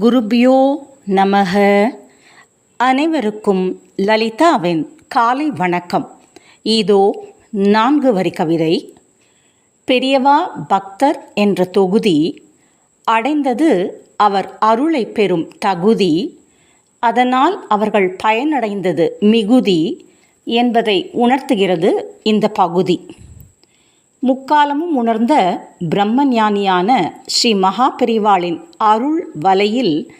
குருபியோ நமக. அனைவருக்கும் லலிதாவின் காலை வணக்கம். இதோ நான்கு வரி கவிதை. பெரியவா பக்தர் என்ற தொகுதி. அடைந்தது அவர் அருளை பெறும் தகுதி. அதனால் அவர்கள் பயனடைந்தது மிகுதி என்பதை உணர்த்துகிறது இந்த பகுதி. முக்காலமும் உணர்ந்த பிரம்மஞானியான ஸ்ரீ மகா பெரிவாளின் அருள் வலையில்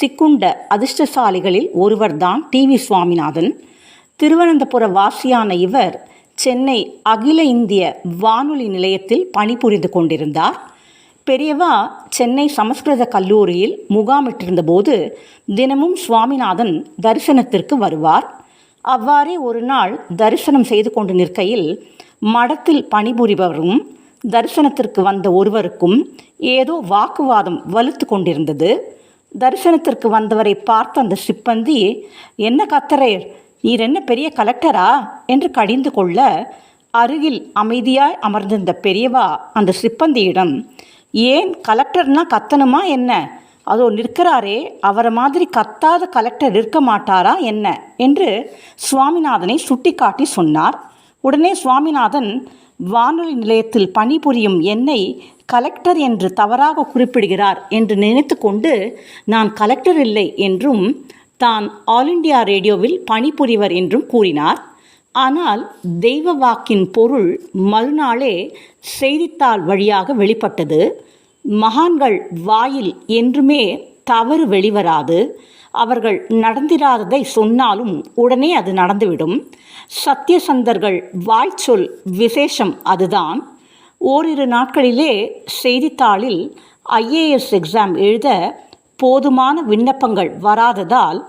சிக்குண்ட அதிர்ஷ்டசாலிகளில் ஒருவர்தான் டி வி சுவாமிநாதன். திருவனந்தபுர வாசியான இவர் சென்னை அகில இந்திய வானொலி நிலையத்தில் பணிபுரிந்து கொண்டிருந்தார். பெரியவா சென்னை சமஸ்கிருத கல்லூரியில் முகாமிட்டிருந்தபோது தினமும் சுவாமிநாதன் தரிசனத்திற்கு வருவார். அவ்வாறே ஒரு நாள் தரிசனம் செய்து கொண்டு நிற்கையில் மடத்தில் பணிபுரிபவரும் தரிசனத்திற்கு வந்த ஒருவருக்கும் ஏதோ வாக்குவாதம் வலுத்து கொண்டிருந்தது. தரிசனத்திற்கு வந்தவரை பார்த்த அந்த சிப்பந்தி என்ன கத்தரையர் நீர் என்ன பெரிய கலெக்டரா? என்று கடிந்து கொள்ள அருகில் அமைதியாய் அமர்ந்திருந்த பெரியவா அந்த சிப்பந்தியிடம் ஏன் கலெக்டர்னா கத்தணுமா என்ன? அதோ நிற்கிறாரே அவரை மாதிரி கத்தாத கலெக்டர் இருக்க மாட்டாரா என்ன? என்று சுவாமிநாதனை சுட்டிக்காட்டி சொன்னார். உடனே சுவாமிநாதன் வானொலி நிலையத்தில் பணிபுரியும் என்னை கலெக்டர் என்று தவறாக குறிப்பிடுகிறார் என்று நினைத்து கொண்டு நான் கலெக்டர் இல்லை என்றும் தான் ஆல் இண்டியா ரேடியோவில் பணிபுரிவர் என்றும் கூறினார். ஆனால் தெய்வ வாக்கின் பொருள் மறுநாளே செய்தித்தாள் வழியாக வெளிப்பட்டது. மகான்கள் வாயில் என்றுமே தவறு வெளிவராது. அவர்கள் நடந்திராததை சொன்னாலும் உடனே அது நடந்துவிடும். சத்தியசந்தர்கள் வாய்ச்சொல் விசேஷம் அதுதான். ஓரிரு நாட்களிலே செய்தித்தாளில் ஐஏஎஸ் எக்ஸாம் எழுத போதுமான விண்ணப்பங்கள் வராததால்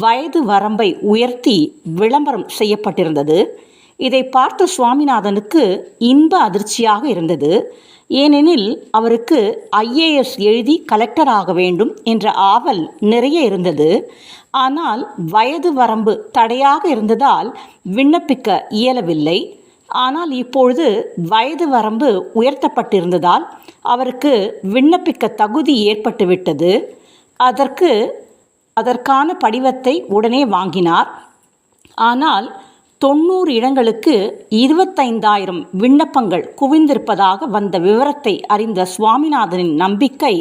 வயது வரம்பை உயர்த்தி விளம்பரம் செய்யப்பட்டிருந்தது. இதை பார்த்த சுவாமிநாதனுக்கு இன்ப அதிர்ச்சியாக இருந்தது. ஏனெனில் அவருக்கு ஐஏஎஸ் எழுதி கலெக்டர் ஆக வேண்டும் என்ற ஆவல் நிறைய இருந்தது. ஆனால் வயது வரம்பு தடையாக இருந்ததால் விண்ணப்பிக்க இயலவில்லை. ஆனால் இப்பொழுது வயது வரம்பு உயர்த்தப்பட்டிருந்ததால் அவருக்கு விண்ணப்பிக்க தகுதி ஏற்பட்டுவிட்டது. அதற்கு அதற்கான படிவத்தை உடனே வாங்கினார். ஆனால் தொண்ணூறு இடங்களுக்கு இருபத்தைந்தாயிரம் விண்ணப்பங்கள் குவிந்திருப்பதாக வந்த விவரத்தை அறிந்த சுவாமிநாதனின் நம்பிக்கை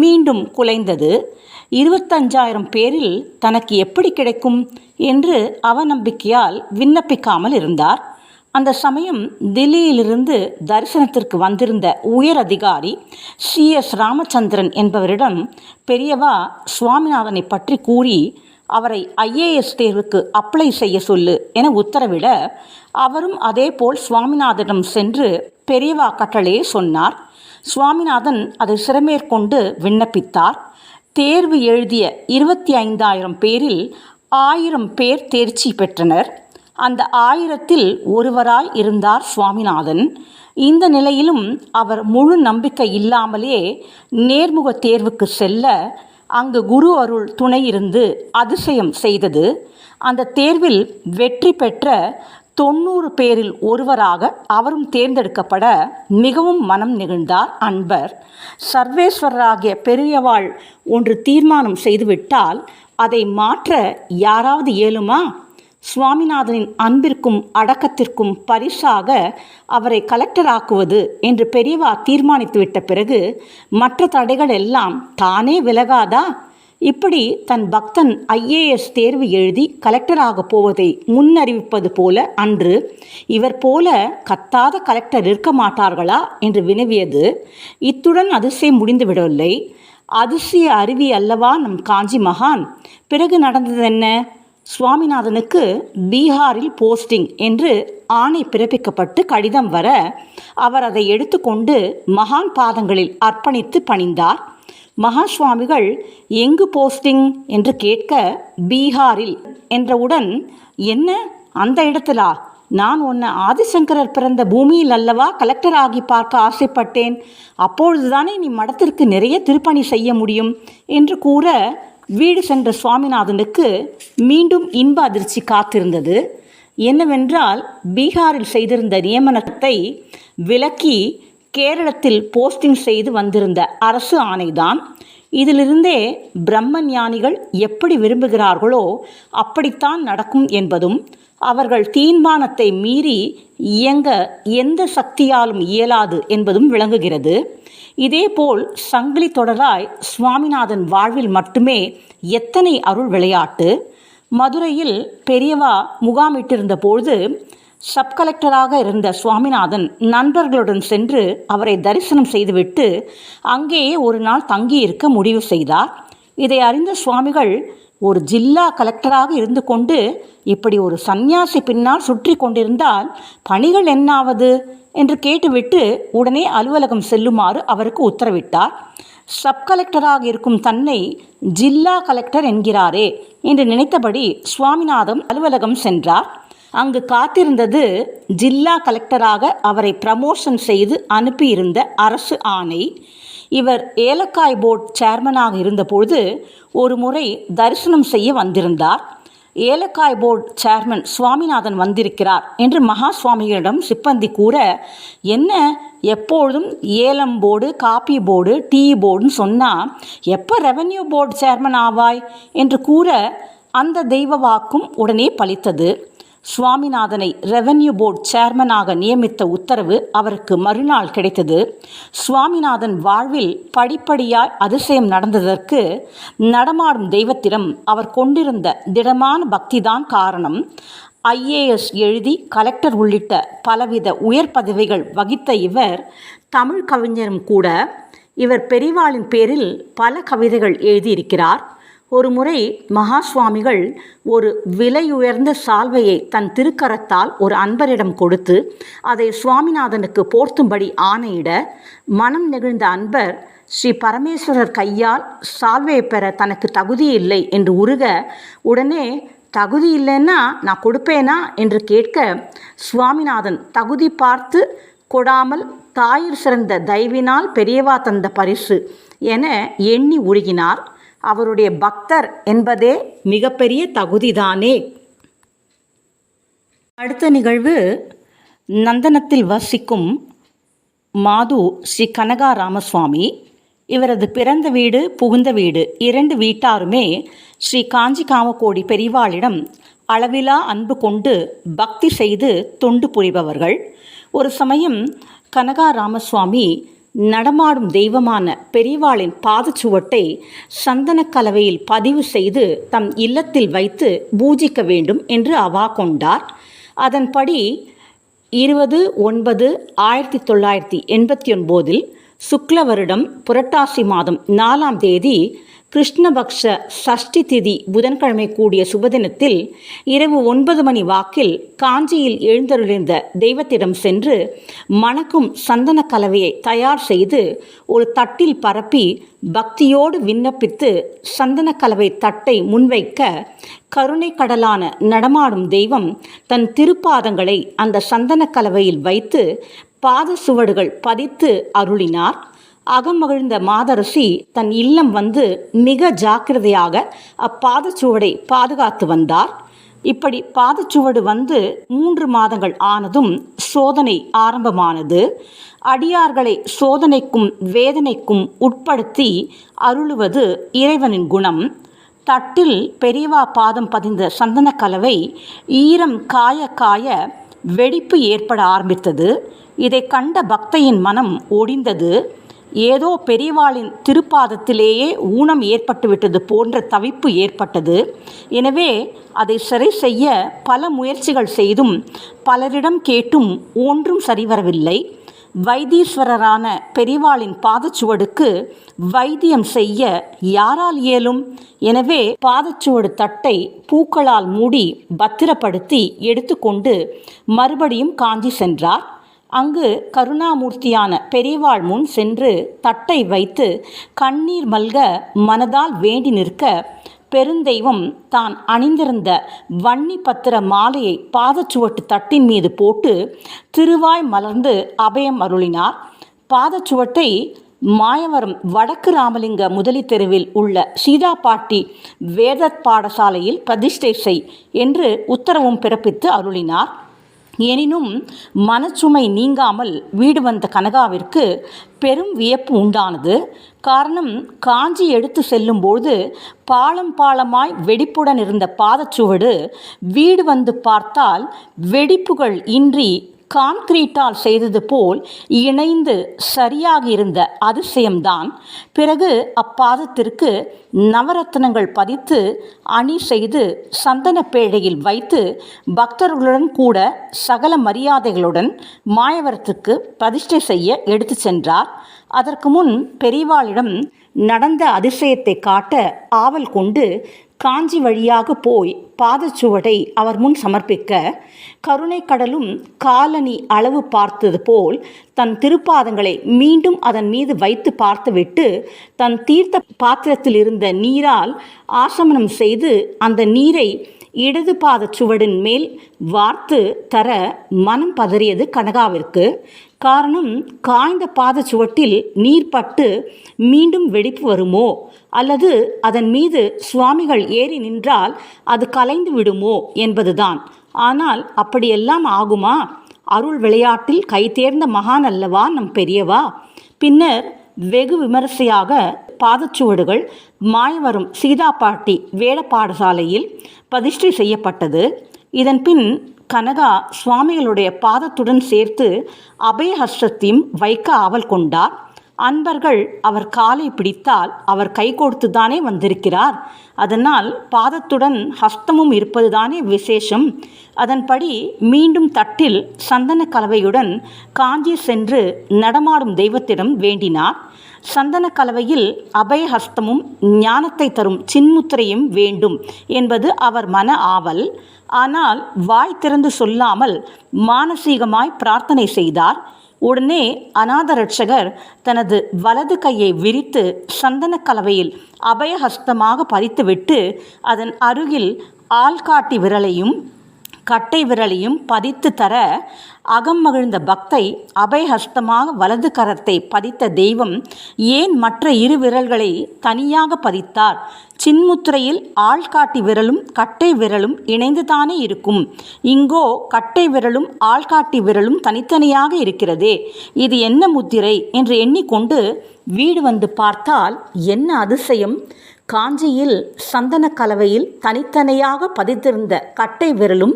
மீண்டும் குலைந்தது. இருபத்தஞ்சாயிரம் பேரில் தனக்கு எப்படி கிடைக்கும் என்று அவநம்பிக்கையால் விண்ணப்பிக்காமல் இருந்தார். அந்த சமயம் தில்லியிலிருந்து தரிசனத்திற்கு வந்திருந்த உயர் அதிகாரி சி எஸ் ராமச்சந்திரன் என்பவரிடம் பெரியவா சுவாமிநாதனை பற்றி கூறி அவரை ஐஏஎஸ் தேர்வுக்கு அப்ளை செய்ய சொல்லு என உத்தரவிட அவரும் அதேபோல் சுவாமிநாதனிடம் சென்று பெரியவா கட்டளையை சொன்னார். சுவாமிநாதன் அதை சிறமேற்கொண்டு விண்ணப்பித்தார். தேர்வு எழுதிய இருபத்தி ஐந்தாயிரம் பேரில் ஆயிரம் பேர் தேர்ச்சி பெற்றனர். அந்த ஆயிரத்தில் ஒருவராய் இருந்தார் சுவாமிநாதன். இந்த நிலையிலும் அவர் முழு நம்பிக்கை இல்லாமலே நேர்முக தேர்வுக்கு செல்ல அங்கு குரு அருள் துணை இருந்து அதிசயம் செய்தது. அந்த தேர்வில் வெற்றி பெற்ற தொண்ணூறு பேரில் ஒருவராக அவரும் தேர்ந்தெடுக்கப்பட மிகவும் மனம் நிகழ்ந்தார் அன்பர். சர்வேஸ்வரராகிய பெரியவாள் ஒன்று தீர்மானம் செய்துவிட்டால் அதை மாற்ற யாராவது இயலுமா சுவாமிநாதனின் அன்பிற்கும் அடக்கத்திற்கும் பரிசாக அவரை கலெக்டராக்குவது என்று பெரியவா தீர்மானித்துவிட்ட பிறகு மற்ற தடைகள் எல்லாம் தானே விலகாதா? இப்படி தன் பக்தன் ஐஏஎஸ் தேர்வு எழுதி கலெக்டராக போவதை முன்னறிவிப்பது போல அன்று இவர் போல கத்தாத கலெக்டர் இருக்க மாட்டார்களா? என்று வினவியது. இத்துடன் அதிசயம் முடிந்துவிடவில்லை. அதிசய அருவி அல்லவா நம் காஞ்சி மகான்? பிறகு நடந்தது என்ன சுவாமிநாதனுக்கு பீகாரில் போஸ்டிங் என்று ஆணை பிறப்பிக்கப்பட்டு கடிதம் வர அவர் அதை எடுத்துக்கொண்டு மகான் பாதங்களில் அர்ப்பணித்து பணிந்தார். மகா சுவாமிகள் எங்கு போஸ்டிங் என்று கேட்க பீகாரில் என்றவுடன் என்ன? அந்த இடத்திலா? நான் உன்னை ஆதிசங்கரர் பிறந்த பூமியில் அல்லவா கலெக்டர் ஆகி பார்க்க ஆசைப்பட்டேன். அப்பொழுதுதானே நீ மடத்திற்கு நிறைய திருப்பணி செய்ய முடியும் என்று கூற வீடு சென்ற சுவாமிநாதனுக்கு மீண்டும் இன்ப அதிர்ச்சி காத்திருந்தது. என்னவென்றால் பீகாரில் செய்திருந்த நியமனத்தை விலக்கி கேரளத்தில் போஸ்டிங் செய்து வந்திருந்த அரசு ஆணைதான். இதிலிருந்தே பிரம்ம ஞானிகள் எப்படி விரும்புகிறார்களோ அப்படித்தான் நடக்கும் என்பதும் அவர்கள் தீர்மானத்தை மீறி இயங்க எந்த சக்தியாலும் இயலாது என்பதும் விளங்குகிறது. இதேபோல் சங்கிலி தொடராய் சுவாமிநாதன் வாழ்வில் மட்டுமே எத்தனை அருள் விளையாட்டு? மதுரையில் பெரியவா முகாமிட்டிருந்த பொழுது சப் கலெக்டராக இருந்த சுவாமிநாதன் நண்பர்களுடன் சென்று அவரை தரிசனம் செய்துவிட்டு அங்கேயே ஒரு நாள் தங்கியிருக்க முடிவு செய்தார். இதை அறிந்த சுவாமிகள் ஒரு ஜில்லா கலெக்டராக இருந்து கொண்டு இப்படி ஒரு சந்நியாசி பின்னால் சுற்றி கொண்டிருந்தால் பணிகள் என்னாவது? என்று கேட்டுவிட்டு உடனே அலுவலகம் செல்லுமாறு அவருக்கு உத்தரவிட்டார். சப் கலெக்டராக இருக்கும் தன்னை ஜில்லா கலெக்டர் என்கிறாரே என்று நினைத்தபடி சுவாமிநாதன் அலுவலகம் சென்றார். அங்கு காத்திருந்தது ஜில்லா கலெக்டராக அவரை ப்ரமோஷன் செய்து அனுப்பியிருந்த அரசு ஆணை. இவர் ஏலக்காய் போர்ட் சேர்மனாக இருந்தபொழுது ஒரு முறை தரிசனம் செய்ய வந்திருந்தார். ஏலக்காய் போர்டு சேர்மன் சுவாமிநாதன் வந்திருக்கிறார் என்று மகா சுவாமிகளிடம் சிப்பந்தி கூற என்ன எப்பொழுதும் ஏலம் போர்டு காப்பி போர்டு டீ போர்டுன்னு சொன்னால் எப்போ ரெவென்யூ போர்டு சேர்மன் ஆவாய்? என்று கூற அந்த தெய்வ வாக்கும் உடனே பலித்தது. சுவாமிநாதனை ரெவென்யூ போர்டு சேர்மனாக நியமித்த உத்தரவு அவருக்கு மறுநாள் கிடைத்தது. சுவாமிநாதன் வாழ்வில் படிப்படியாய் அதிசயம் நடந்ததற்கு நடமாடும் தெய்வத்திடம் அவர் கொண்டிருந்த திடமான பக்திதான் காரணம். ஐஏஎஸ் எழுதி கலெக்டர் உள்ளிட்ட பலவித உயர் பதவிகள் வகித்த இவர் தமிழ் கவிஞரும் கூட இவர் பெரிவாளின் பேரில் பல கவிதைகள் எழுதியிருக்கிறார். ஒரு முறை மகா சுவாமிகள் ஒரு விலையுயர்ந்த சால்வையை தன் திருக்கரத்தால் ஒரு அன்பரிடம் கொடுத்து அதை சுவாமிநாதனுக்கு போர்த்தும்படி ஆணையிட மனம் நெகிழ்ந்த அன்பர் ஸ்ரீ பரமேஸ்வரர் கையால் சால்வையை பெற தனக்கு தகுதி இல்லை என்று உருக உடனே தகுதி இல்லைன்னா நான் கொடுப்பேனா? என்று கேட்க சுவாமிநாதன் தகுதி பார்த்து கொடாமல் தாயிற் சிறந்த தயவினால் பெரியவா தந்த பரிசு என எண்ணி உருகினார். அவருடைய பக்தர் என்பதே மிகப்பெரிய தகுதிதானே. அடுத்த நிகழ்வு நந்தனத்தில் வசிக்கும் மாது ஸ்ரீ கனகா ராமசுவாமி இவரது பிறந்த வீடு புகுந்த வீடு இரண்டு வீட்டாருமே ஸ்ரீ காஞ்சி காமக்கோடி பெரிவாளிடம் அளவிலா அன்பு கொண்டு பக்தி செய்து தொண்டு புரிபவர்கள். ஒரு சமயம் கனகா ராமசுவாமி நடமாடும் தெய்வமான பெரியவாளின் பாதச்சுவட்டை சந்தன கலவையில் பதிவு செய்து தம் இல்லத்தில் வைத்து பூஜிக்க வேண்டும் என்று அவா கொண்டார். அதன்படி இருபது ஒன்பது ஆயிரத்தி தொள்ளாயிரத்தி எண்பத்தி ஒன்பதில் சுக்ல வருடம் புரட்டாசி மாதம் நாலாம் தேதி கிருஷ்ணபக்ஷ சஷ்டி திதி புதன்கிழமை கூடிய சுபதினத்தில் இரவு ஒன்பது மணி வாக்கில் காஞ்சியில் எழுந்தருளிருந்த தெய்வத்திடம் சென்று மணக்கும் சந்தன கலவையை தயார் செய்து ஒரு தட்டில் பரப்பி பக்தியோடு விண்ணப்பித்து சந்தன கலவை தட்டை முன்வைக்க கருணை கடலான நடமாடும் தெய்வம் தன் திருப்பாதங்களை அந்த சந்தன கலவையில் வைத்து பாத சுவடுகள் பதித்து அருளினார். அகமகிழ்ந்த மாதரசி தன் இல்லம் வந்து மிக ஜாக்கிரதையாக அப்பாதச்சுவடை பாதுகாத்து வந்தார். இப்படி பாதச்சுவடு வந்து மூன்று மாதங்கள் ஆனதும் சோதனை ஆரம்பமானது. அடியார்களை சோதனைக்கும் வேதனைக்கும் உட்படுத்தி அருளுவது இறைவனின் குணம். தட்டில் பெரியவா பாதம் பதிந்த சந்தன கலவை ஈரம் காய காய வெடிப்பு ஏற்பட ஆரம்பித்தது. இதை கண்ட பக்தையின் மனம் ஒடிந்தது. ஏதோ பெரியவாளின் திருப்பாதத்திலேயே ஊனம் ஏற்பட்டுவிட்டது போன்ற தவிப்பு ஏற்பட்டது. எனவே அதை சரி செய்ய பல முயற்சிகள் செய்தும் பலரிடம் கேட்டும் ஒன்றும் சரிவரவில்லை. வைத்தீஸ்வரரான பெரிவாளின் பாதச்சுவடுக்கு வைத்தியம் செய்ய யாரால் இயலும்? எனவே பாதச்சுவடு தட்டை பூக்களால் மூடி பத்திரப்படுத்தி எடுத்துக்கொண்டு மறுபடியும் காஞ்சி சென்றார். அங்கு கருணாமூர்த்தியான பெரியவாள் முன் சென்று தட்டை வைத்து கண்ணீர் மல்க மனதால் வேண்டி நிற்க பெருந்தெய்வம் தான் அணிந்திருந்த வன்னி பத்திர மாலையை பாதச்சுவட்டு தட்டின் மீது போட்டு திருவாய் மலர்ந்து அபயம் அருளினார். பாதச்சுவட்டை மாயவரம் வடக்கு ராமலிங்க முதலி தெருவில் உள்ள சீதா பாட்டி வேத பாடசாலையில் பிரதிஷ்டை செய் என்று உத்தரவும் பிறப்பித்து அருளினார். எனினும் மனச்சுமை நீங்காமல் வீடு வந்த கனகாவிற்கு பெரும் வியப்பு உண்டானது. காரணம் காஞ்சி எடுத்து செல்லும்போது பாலம் பாலமாய் வெடிப்புடன் இருந்த பாதச்சுவடு வீடு வந்து பார்த்தால் வெடிப்புகள் இன்றி கான்கிரீட்டால் செய்தது போல் இணைந்து சரியாக இருந்த அதிசயம்தான். பிறகு அப்பாதத்திற்கு நவரத்னங்கள் பதித்து அணி செய்து சந்தன பேழையில் வைத்து பக்தர்களுடன் கூட சகல மரியாதைகளுடன் மாயவரத்துக்கு பிரதிஷ்டை செய்ய எடுத்து சென்றார். அதற்கு முன் பெரியவாளிடம் நடந்த அதிசயத்தை காட்ட ஆவல் கொண்டு காஞ்சி வழியாக போய் பாதச்சுவடை அவர் முன் சமர்ப்பிக்க கருணை கடலும் காலனி அளவு பார்த்தது போல் தன் திருப்பாதங்களை மீண்டும் அதன் மீது வைத்து பார்த்துவிட்டு தன் தீர்த்த பாத்திரத்தில் இருந்த நீரால் ஆசமனம் செய்து அந்த நீரை இடது பாதச்சுவடின் மேல் வார்த்து தர மனம் பதறியது கனகாவிற்கு. காரணம் காய்ந்த பாத சுவட்டில் நீர் பட்டு மீண்டும் வெடிப்பு வருமோ? அல்லது அதன் மீது சுவாமிகள் ஏறி நின்றால் அது கலைந்து விடுமோ என்பதுதான். ஆனால் அப்படியெல்லாம் ஆகுமா? அருள் விளையாட்டில் கைதேர்ந்த மகான் அல்லவா நம் பெரியவா? பின்னர் வெகு விமரிசையாக பாதச்சுவடுகள் மாயவரும் சீதா பாட்டி வேட பாடசாலையில் பிரதிஷ்டை செய்யப்பட்டது. இதன் பின் கனகா சுவாமிகளுடைய பாதத்துடன் சேர்த்து அபயஹஸ்தத்தையும் வைக்க ஆவல் கொண்டார். அன்பர்கள் அவர் காலை பிடித்தால் அவர் கை கொடுத்துதானே வந்திருக்கிறார். அதனால் பாதத்துடன் ஹஸ்தமும் இருப்பதுதானே விசேஷம். அதன்படி மீண்டும் தட்டில் சந்தன கலவையுடன் காஞ்சி சென்று நடமாடும் தெய்வத்திடம் வேண்டினார். சந்தன கலவையில் அபயஹஸ்தமும் ஞானத்தை தரும் சின்முத்திரையும் வேண்டும் என்பது அவர் மன ஆவல். ஆனால் வாய் திறந்து சொல்லாமல் மானசீகமாய் பிரார்த்தனை செய்தார். உடனே அநாதரட்சகர் தனது வலது கையை விரித்து சந்தன கலவையில் அபயஹஸ்தமாக பறித்துவிட்டு அதன் அருகில் ஆள்காட்டி விரலையும் கட்டை விரலையும் பதித்து தர அகம் மகிழ்ந்த பக்தை அபயஹஸ்தமாக வலது கரத்தை பதித்த தெய்வம் ஏன் மற்ற இரு விரல்களை தனியாக பதித்தார்? சின்முத்திரையில் ஆள்காட்டி விரலும் கட்டை விரலும் இணைந்துதானே இருக்கும். இங்கோ கட்டை விரலும் ஆள்காட்டி விரலும் தனித்தனியாக இருக்கிறதே. இது என்ன முத்திரை? என்று எண்ணிக்கொண்டு வீடு வந்து பார்த்தால் என்ன அதிசயம்? காஞ்சியில் சந்தன கலவையில் தனித்தனியாக பதித்திருந்த கட்டை விரலும்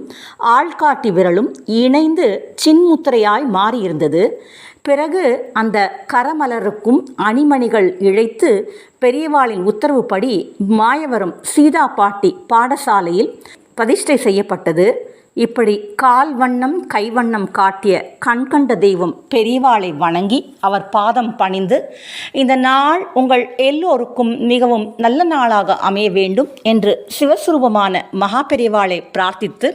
ஆள்காட்டி விரலும் இணைந்து சின்முத்திரையாய் மாறியிருந்தது. பிறகு அந்த கரமலருக்கும் அணிமணிகள் இழைத்து பெரியவாளின் உத்தரவுப்படி மாயவரம் சீதா பாட்டி பாடசாலையில் பிரதிஷ்டை செய்யப்பட்டது. இப்படி கால் வண்ணம் கைவண்ணம் காட்டிய கண்கண்ட தெய்வம் பெரியவாளை வணங்கி அவர் பாதம் பணிந்து இந்த நாள் உங்கள் எல்லோருக்கும் மிகவும் நல்ல நாளாக அமைய வேண்டும் என்று சிவஸ்வரூபமான மகா பெரியவாளை பிரார்த்தித்து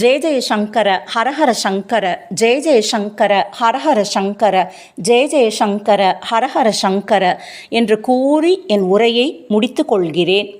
ஜெய ஜெய சங்கர ஹரஹர சங்கர ஜெய ஜெய சங்கர ஹரஹர சங்கர ஜெய ஜெய சங்கர ஹரஹர சங்கர என்று கூறி என் உரையை முடித்து கொள்கிறேன்.